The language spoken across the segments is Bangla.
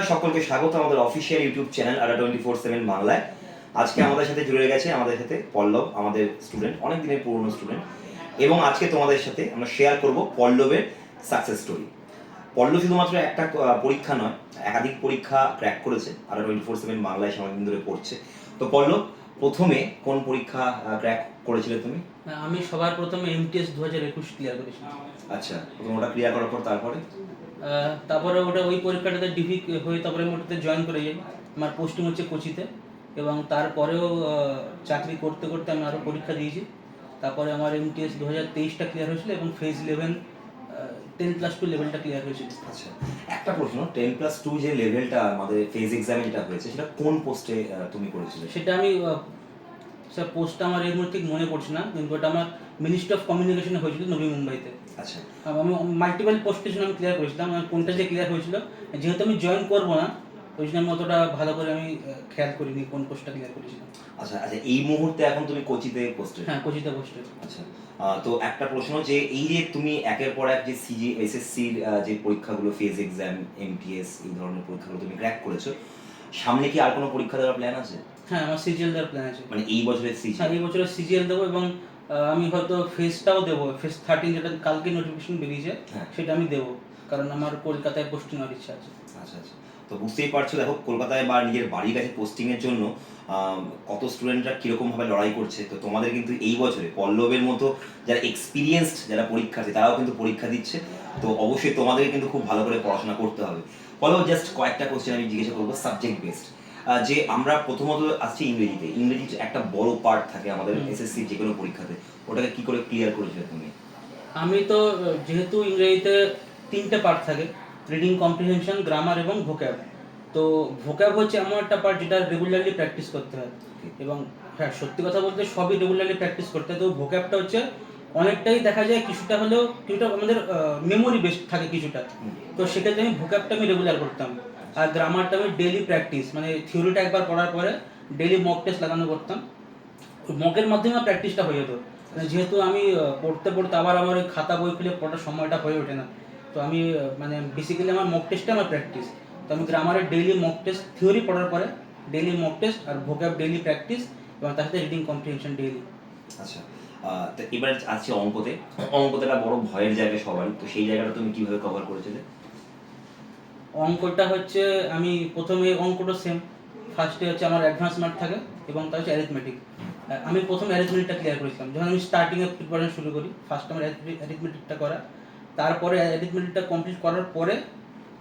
জানাই সকলকে স্বাগত আমাদের official YouTube channel Adda twenty four seven বাংলায়। আজকে আমাদের সাথে জুড়ে গেছে আমাদের সাথে পল্লব আমাদের স্টুডেন্ট অনেক দিনের পুরনো স্টুডেন্ট এবং আজকে তোমাদের সাথে আমরা শেয়ার করব পল্লবের সাকসেস স্টোরি পল্লব শুধুমাত্র একটা পরীক্ষা নয় একাধিক পরীক্ষা ক্র্যাক করেছে আডা টোয়েন্টি ফোর সেভেন বাংলায় সে অনেকদিন ধরে পড়ছে। তো পল্লব প্রথমে কোন পরীক্ষা ক্র্যাক করেছিলে তুমি? আমি সবার প্রথমে এমটিএস দু হাজার একুশ ক্লিয়ার করেছি। আচ্ছা প্রথম ওটা ক্লিয়ার করার পর তারপরে? তারপরে ওটা ওই পরীক্ষাটাতে ডিভি হয়ে তারপরে আমি ওটাতে জয়েন করে যাই আমার পোস্টিং হচ্ছে কোচিতে এবং তারপরেও চাকরি করতে করতে আমি আরও পরীক্ষা দিয়েছি। তারপরে আমার এমটিএস দু হাজার তেইশটা ক্লিয়ার হয়েছিল এবং phase eleven ten plus two লেভেলটা ক্লিয়ার হয়েছিল। আচ্ছা একটা প্রশ্ন টেন প্লাস টু যে লেভেলটা আমাদের ফেজ এক্সামে যেটা হয়েছে সেটা কোন পোস্টে তুমি করেছিলে? সেটা আমি স্যার পোস্টটা আমার এই মুহূর্তে ঠিক মনে পড়ছে না কিন্তু ওটা আমার মিনিস্ট্রি অফ কমিউনিকেশনে হয়েছিল নবী মুম্বাইতে। আচ্ছা। আমি মাল্টিপল পোস্টেশন আমি ক্লিয়ার করেছিলাম। কোনটা যে ক্লিয়ার হয়েছিল যেহেতু আমি জয়েন করব না ওই জন্য আমি অতটা ভালো করে আমি খেয়াল করিনি কোন পোস্টটা ক্লিয়ার করেছিলাম আচ্ছা আচ্ছা এই মুহূর্তে এখন তুমি কোচিতে পোস্টে হ্যাঁ কোচিতে পোস্টে আচ্ছা তো একটা প্রশ্ন যে এই যে তুমি একের পর এক যে সিজি এসএসসির যে পরীক্ষাগুলো ফেজ এক্সাম এমটিএস এই ধরনের পরীক্ষাগুলো তুমি ক্র্যাক করেছ সামনে কি আর কোনো পরীক্ষা দেওয়ার প্ল্যান আছে? হ্যাঁ আমার সিজিএল দেওয়ার প্ল্যান আছে। মানে এই বছরের সিজি হ্যাঁ এই বছরে সিজিএল দেবো এবং আমি হয়তো ফেসটাও দেবো। ফেস থার্টিন যেটা কালকে নোটিফিকেশন বেরিয়েছে হ্যাঁ। সেটা আমি দেবো। কারণ আমার কলকাতায় পোস্টিং হওয়ার ইচ্ছা আছে। আচ্ছা আচ্ছা। তো বুঝতেই পারছ দেখো কলকাতায় বা নিজের বাড়ির কাছে পোস্টিং এর জন্য কত স্টুডেন্টরা কীরকম ভাবে লড়াই করছে। তো তোমাদের কিন্তু এই বছরে পল্লবের মতো যারা এক্সপিরিয়েন্সড যারা পরীক্ষার্থী তারাও কিন্তু পরীক্ষা দিচ্ছে। তো অবশ্যই তোমাদেরকে কিন্তু খুব ভালো করে পড়াশোনা করতে হবে। পল্লব জাস্ট কয়েকটা কোশ্চেন আমি জিজ্ঞাসা করব সাবজেক্ট বেসড যে আমরা প্রথমত আসছি ইংরেজিতে। ইংরেজির একটা বড় পার্ট থাকে আমাদের এসএসসি যে কোনো পরীক্ষাতে। ওটাকে কি করে ক্লিয়ার করেছ তুমি? আমি তো যেহেতু ইংরেজিতে তিনটে পার্ট থাকে রিডিং কম্প্রিহেনশন গ্রামার এবং ভোক্যাব তো ভোক্যাব হচ্ছে এমন একটা পার্ট যেটা রেগুলারলি প্র্যাকটিস করতে হয়। এবং হ্যাঁ সত্যি কথা বলতে সবই রেগুলারলি প্র্যাকটিস করতে হয়। তো ভোক্যাবটা হচ্ছে অনেকটাই দেখা যায় কিছুটা হলেও কিছুটা আমাদের মেমোরি বেস্ট থাকে কিছুটা। তো সেক্ষেত্রে আমি ভোক্যাবটা আমি রেগুলার করতাম। আর গ্রামারটা আমি ডেলি প্র্যাকটিস মানে থিওরিটা একবার পড়ার পরে ডেলি মক টেস্ট লাগানো করতাম। মকের মাধ্যমে প্র্যাকটিসটা হয়ে যেত। মানে যেহেতু আমি পড়তে পড়তে আবার আমার ওই খাতা বই খুলে পড়ার সময়টা হয়ে ওঠে না। তো আমি মানে বেসিক্যালি আমার মক টেস্টে আমার প্র্যাকটিস তো আমি গ্রামারের ডেইলি মক টেস্ট থিওরি পড়ার পরে ডেইলি মক টেস্ট আর ভোক্যাব ডেইলি প্র্যাকটিস এবং তার সাথে রিডিং কম্প্রিহেনশন ডেইলি আচ্ছা তো এবার আছে অঙ্কতে অঙ্কতে একটা বড় ভয়ের জায়গা সবার, তো সেই জায়গাটা তুমি কীভাবে কভার করেছিলে? অঙ্কটা হচ্ছে, আমি প্রথমে অঙ্কটা সেম ফার্স্টে হচ্ছে আমার অ্যাডভান্স মার্ক থাকে এবং তার হচ্ছে অ্যারিথমেটিক আমি প্রথম অ্যারিথমেটিকটা ক্লিয়ার করেছিলাম। যখন আমি স্টার্টিংয়ে প্রিপারেশন শুরু করি ফার্স্ট আমার অ্যারিথমেটিকটা করা। তারপরে অ্যারিথমেটিকটা কমপ্লিট করার পরে,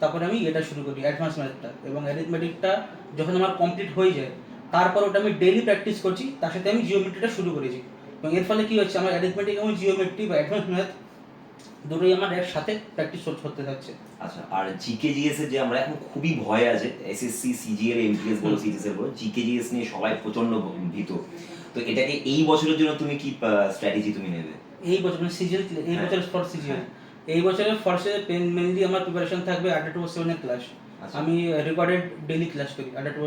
তারপরে আমি এটা শুরু করি অ্যাডভান্স ম্যাথটা এবং অ্যারিথমেটিকটা যখন আমার কমপ্লিট হয়ে যায়, তারপর ওটা আমি ডেইলি প্র্যাকটিস করছি, তার সাথে আমি জিওমেট্রিটা শুরু করেছি। এবং এর ফলে কি হচ্ছে, আমার অ্যারিথমেটিক এবং জিওমেট্রি বা অ্যাডভান্স ম্যাথ দুটোই আমার একসাথে প্র্যাকটিস করতে থাকছে আচ্ছা আর জিকে জিএস এর যে আমরা এখন খুবই ভয় আছে এসএসসি সিজিএল এমটিএস বলো। সিজিএস এর বলো জিকে জিএস নিয়ে সবাই প্রচণ্ড ভীত তো এটাকে এই বছরের জন্য তুমি কি স্ট্র্যাটেজি তুমি নেবে এই বছর মানে সিজিএল এই। বছরের ফর সিজিএল। এই বছরের ফর্সে মেনলি আমার প্রিপারেশন থাকবে আড্ডা টু সেভেনের ক্লাস। আমি রেকর্ডেড ডেইলি ক্লাস করি আড্ডা টু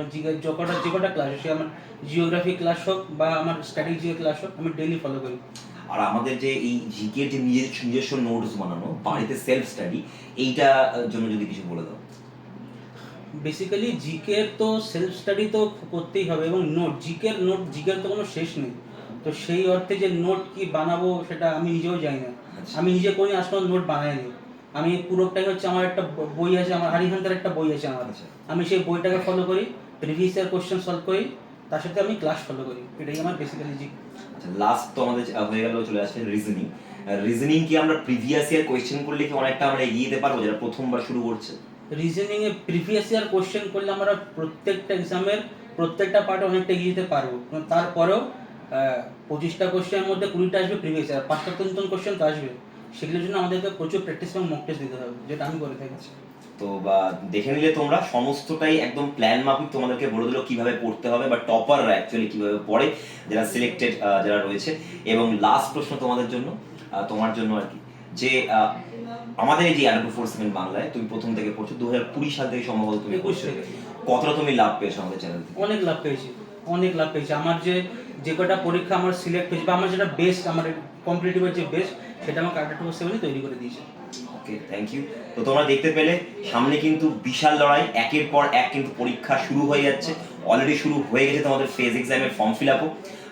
যে কটা যে কটা ক্লাস সে আমার জিওগ্রাফি ক্লাস হোক বা আমার স্ট্র্যাটেজি ক্লাস হোক আমি ডেইলি ফলো করি আর আমাদের যে এই জিকে যে নিজের নিজস্ব নোটস বানানো বাড়িতে সেলফ স্টাডি এইটা জন্য যদি কিছু বলে দাও। বেসিক্যালি জিকে তো সেলফ স্টাডি তো করতেই হবে এবং নোট জিকের নোট জিকের তো কোনো শেষ নেই। তো সেই অর্থে যে নোট কি বানাবো সেটা আমি নিজেও জানি না। আচ্ছা। আমি নিজে কোনো আজ পর্যন্ত নোট বানাইনি। আমি পুরোটাই হচ্ছে আমার একটা বই আছে আমার হারিহান্তার একটা বই আছে আমার। আচ্ছা। আমি সেই বইটাকে ফলো করি প্রিভিয়াস ইয়ার কোশ্চেন সলভ করি তার সাথে আমি ক্লাস ফলো করি। এটাই আমার বেসিক্যালি জি আচ্ছা লাস্ট তো আমাদের হয়ে গেল চলে আসছে রিজনিং রিজনিং কি আমরা প্রিভিয়াস ইয়ার কোয়েশ্চেন করলে কি অনেকটা আমরা এগিয়ে যেতে পারব যারা প্রথমবার শুরু করছে? রিজনিং এ প্রিভিয়াস ইয়ার কোশ্চেন করলে আমরা প্রত্যেকটা এক্সামের প্রত্যেকটা পার্টে অনেকটা এগিয়ে যেতে পারব। তারপরেও পঁচিশটা কোশ্চেনের মধ্যে কুড়িটা আসবে প্রিভিয়াস ইয়ার পাঁচটা নতুন কোশ্চেন তো আসবে। সেগুলোর জন্য আমাদেরকে প্রচুর প্র্যাকটিস এবং মক টেস্ট দিতে হবে যেটা আমি করে থাকি। তো বা দেখে নিলে তোমরা সমস্তটাই একদম প্ল্যান মাফিক তোমাদেরকে বলে দিল কীভাবে পড়তে হবে বা টপাররা অ্যাকচুয়ালি কীভাবে পড়ে যারা সিলেক্টেড যারা রয়েছে। এবং লাস্ট প্রশ্ন তোমাদের জন্য তোমার জন্য আর কি। যে আমাদের এই যে আডাটু ফোর সেভেন বাংলায় তুমি প্রথম থেকে পড়ছো দু হাজার কুড়ি সাল থেকে সম্ভবত তুমি পড়ছো। কতটা তুমি লাভ পেয়েছ আমাদের চ্যানেল থেকে? অনেক লাভ পেয়েছি অনেক লাভ পেয়েছি। আমার যে যে কটা পরীক্ষা আমার সিলেক্ট হয়েছে বা আমার যেটা বেস্ট আমার কম্পিটিটিভের যে বেস্ট সেটা আমার কাটা টু সেভেনই তৈরি করে দিয়েছে। ওকে থ্যাংক ইউ তো তোমরা দেখতে পেলে সামনে কিন্তু বিশাল লড়াই একের পর এক কিন্তু পরীক্ষা শুরু হয়ে যাচ্ছে। অলরেডি শুরু হয়ে গেছে তোমাদের ফেজ এক্সামের ফর্ম ফিল আপও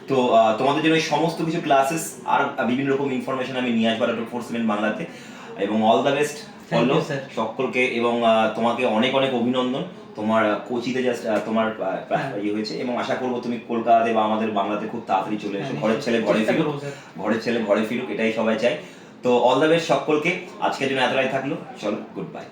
তো তোমাদের জন্য এই সমস্ত কিছু ক্লাসেস আর বিভিন্ন রকম ইনফরমেশন আমি নিয়ে আসব টু ফোর সেভেন বাংলাতে। এবং অল দ্য বেস্ট সকলকে এবং তোমাকে অনেক অনেক অভিনন্দন। তোমার কোচিতে জাস্ট তোমার হ্যাঁ। ইয়ে হয়েছে এবং আশা করব তুমি কলকাতাতে বা আমাদের বাংলাতে খুব তাড়াতাড়ি চলে এসো। হ্যাঁ, ঘরের ছেলে ঘরে ফিরুক ঘরের ছেলে ঘরে ফিরুক এটাই সবাই চায়। তো অল দ্য বেস্ট সকলকে। আজকের জন্য এতটাই থাকল। চলো গুড বাই